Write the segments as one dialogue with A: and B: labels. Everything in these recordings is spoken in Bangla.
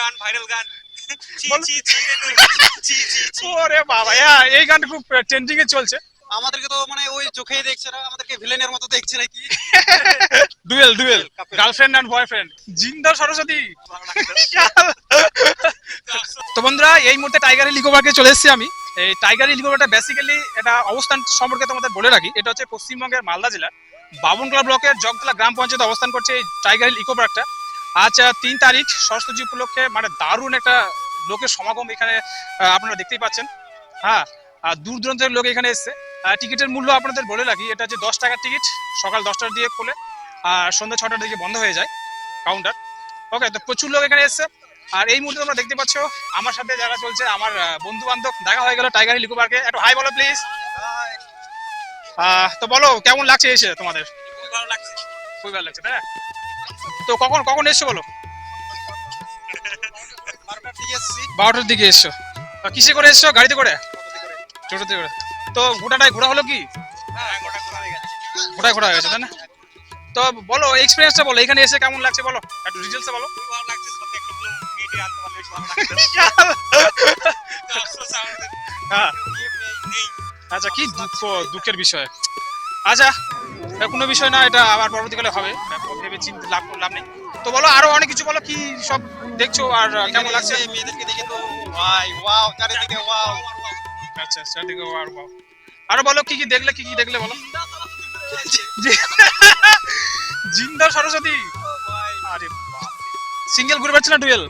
A: গান ভাইরাল গান।
B: ওরে বাবা হ্যাঁ এই গানটা খুব ট্রেন্ডিং এ চলছে।
A: আমাদেরকে তো মানে ওই চোখেই দেখছে না আমাদেরকে ভিলেনের মতো দেখছে নাকি?
B: Dual dual girlfriend and boyfriend জিন্দা সরস্বতী। তো বন্ধুরা এই মুহূর্তে টাইগার হিল ইকোপার্কে চলে এসেছি আমি। এই টাইগার হিল ইকোপার্কটা বেসিক্যালি এটা অবস্থান সম্পর্কে তোমাদের বলে রাখি। এটা হচ্ছে পশ্চিমবঙ্গের মালদা জেলার বাবনকলা ব্লকের জগতলা গ্রাম পঞ্চায়েতে অবস্থান করছে এই টাইগার হিল ইকো পার্কটা আজ তিন তারিখ সরস্বতী উপলক্ষে মানে দারুণ একটা লোকের সমাগম এখানে আপনারা দেখতেই পাচ্ছেন। হ্যাঁ আর দূর দূরান্তের লোক এখানে এসছে। টিকিটের মূল্য আপনাদের বলে রাখি এটা হচ্ছে দশ টাকার টিকিট সকাল দশটার দিকে খোলে আর সন্ধ্যা ছটার দিকে বন্ধ হয়ে যায় কাউন্টার। ওকে তো প্রচুর লোক এখানে এসছে। আর এই মুহূর্তে তোমরা দেখতে পাচ্ছ আমার সাথে যারা চলছে আমার বন্ধু বান্ধব দেখা হয়ে গেল টাইগার হিল ইকো পার্কে একটু হাই বলো প্লিজ তো বলো কেমন লাগছে এসে তোমাদের?
A: খুব ভালো লাগছে।
B: খুবই ভালো লাগছে তাই না? তো কখন কখন এসছো বলো?
A: বারোটার দিকে এসেছি।
B: কিসে করে এসছো? গাড়িতে করে? টোটোতে করে। তো গোটাটাই ঘোরা হলো কি?
A: গোটা ঘোরা হয়ে গেছে,
B: তাই না? তো বলো এক্সপিরিয়েন্সটা বলো, এখানে এসে কেমন লাগছে বলো? একটু ডিটেলসে বলো। হ্যাঁ। আচ্ছা কি দুঃখ, দুঃখের বিষয়? আচ্ছা কোনো বিষয় না, এটা আবার পরবর্তীকালে হবে। চিন্তে লাভ লাভ নেই। তো বলো আরও অনেক কিছু বলো কি সব দেখছ আর কেমন লাগছে?
A: মেয়েদেরকে দেখে তো ভাই ওয়াও চারিদিকে ওয়াও
B: আচ্ছা আচ্ছা ঠিক আছে আর বলো কি কি দেখলে কি কি দেখলে বলো? জিন্দা সরস্বতী। আরে সিঙ্গেল ঘুরে পাচ্ছে না ডুয়েল?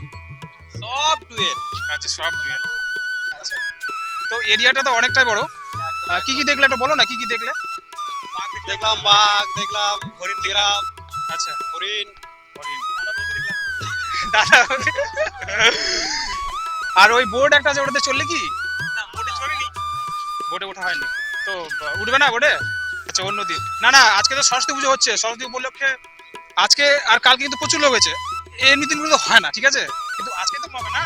A: সব টুয়েল
B: আচ্ছা সব ডুয়েল। আচ্ছা। তো এরিয়াটা তো অনেকটাই বড়। কি কি দেখলে একটু বলো না কি কি দেখলে?
A: দেখলাম বাঘ দেখলাম হরিণ দেখলাম।
B: আচ্ছা
A: হরিণ
B: হরিণ। আর ওই বোর্ড একটা আছে ওটাতে চললে কি? বোর্ডে ওঠা হয়নি। তো উঠবে না বোর্ডে? আচ্ছা অন্য দিন। না না আজকে তো সরস্বতী পুজো হচ্ছে। সরস্বতী উপলক্ষে আজকে আর কালকে কিন্তু প্রচুর লোক হয়েছে। এমনি দিনগুলো তো হয় না ঠিক আছে? কিন্তু আজকে তো পাবে না।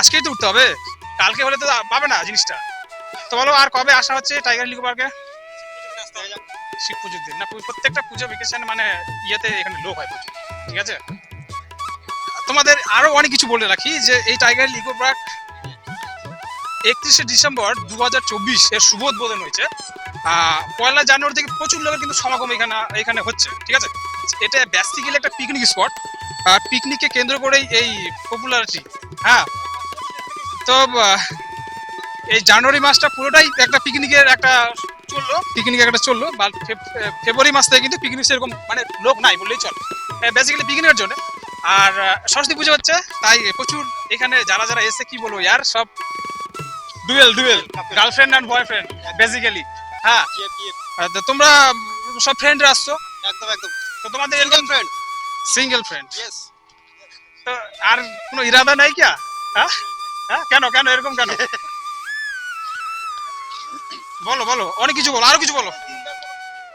B: আজকেই তো উঠতে হবে। কালকে হলে তো পাবে না জিনিসটা। তো বলো আর কবে আসা হচ্ছে টাইগার লিগো পার্কে? শিব পুজোর দিন। না প্রত্যেকটা পুজো ভেকেশন মানে ইয়েতে এখানে লোক হয় প্রচুর। ঠিক আছে? তোমাদের আরও অনেক কিছু বলে রাখি যে এই টাইগার লিগো পার্ক একত্রিশে ডিসেম্বর দু হাজার চব্বিশ এর শুভ উদ্বোধন হয়েছে। পয়লা জানুয়ারি থেকে প্রচুর লোকের কিন্তু সমাগম এখানে এখানে হচ্ছে। ঠিক আছে? এটা বেসিক্যালি একটা পিকনিক স্পট পিকনিককে কেন্দ্র করেই এই পপুলারিটি হ্যাঁ? তো এই জানুয়ারি মাসটা পুরোটাই একটা পিকনিকের একটা চলল পিকনিক একটা চলল বা ফেব্রুয়ারি মাস থেকে কিন্তু পিকনিক সেরকম মানে লোক নাই বললেই চলে। বেসিক্যালি পিকনিকের জন্য আর সরস্বতী পুজো হচ্ছে তাই প্রচুর এখানে যারা যারা এসে কি বলব ইয়ার সব dual dual girlfriend and boyfriend basically হ্যাঁ তো তোমরা সব ফ্রেন্ডরা আসছো।
A: একদম একদম।
B: তো তোমাদের এরকম
A: ফ্রেন্ড
B: সিঙ্গেল ফ্রেন্ড তো আর কোনো ইরাদা নাই কিয়া হ্যাঁ? হ্যাঁ? কেন কেন এরকম কেন? বলো বলো অনেক কিছু বলো আরও কিছু বলো।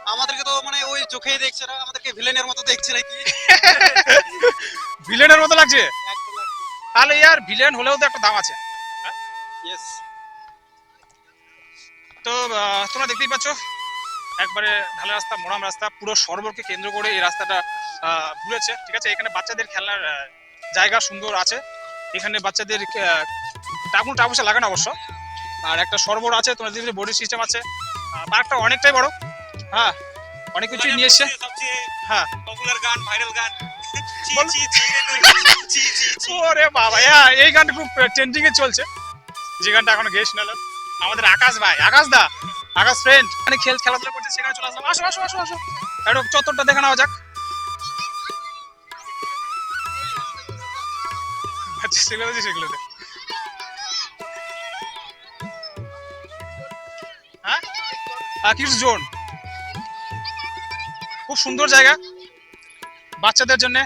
A: আমাদেরকে তো মানে ওই চোখেই দেখছে না আমাদেরকে ভিলেনের মতো দেখছে নাকি?
B: ভিলেনের মতো লাগছে? তাহলে ইয়ার ভিলেন হলেও তো একটা দাম আছে।
A: ইয়েস
B: তো তোমরা দেখতেই পাচ্ছ একবারে ঢালা রাস্তা মোরাম রাস্তা পুরো সরবরকে কেন্দ্র করে এই রাস্তাটা আহ, ঘুরেছে ঠিক আছে? এখানে বাচ্চাদের খেলার জায়গা সুন্দর আছে। এখানে বাচ্চাদের টাকুন টাকুসা লাগানো অবশ্য। আর একটা সরবর আছে তোমার দেখবে বোর্ডিং সিস্টেম আছে। পার্কটা অনেকটাই বড়। হ্যাঁ অনেক কিছু নিয়ে এসছে হ্যাঁ।
A: পপুলার গান ভাইরাল গান।
B: ওরে বাবা হ্যাঁ এই গানটা খুব ট্রেন্ডিং এ চলছে। যে গানটা এখনও গেস নিলাম আমাদের আকাশ ভাই আকাশ দা আকাশ ফ্রেন্ড মানে খেল খেলাধুলা করছে সেখানে চলে আসলাম। আসো আসো আসো আসো। একটু চত্বরটা দেখে নেওয়া যাক। আচ্ছা সেগুলো সেগুলোতে। কিছু জোন। খুব সুন্দর জায়গা। বাচ্চাদের জন্য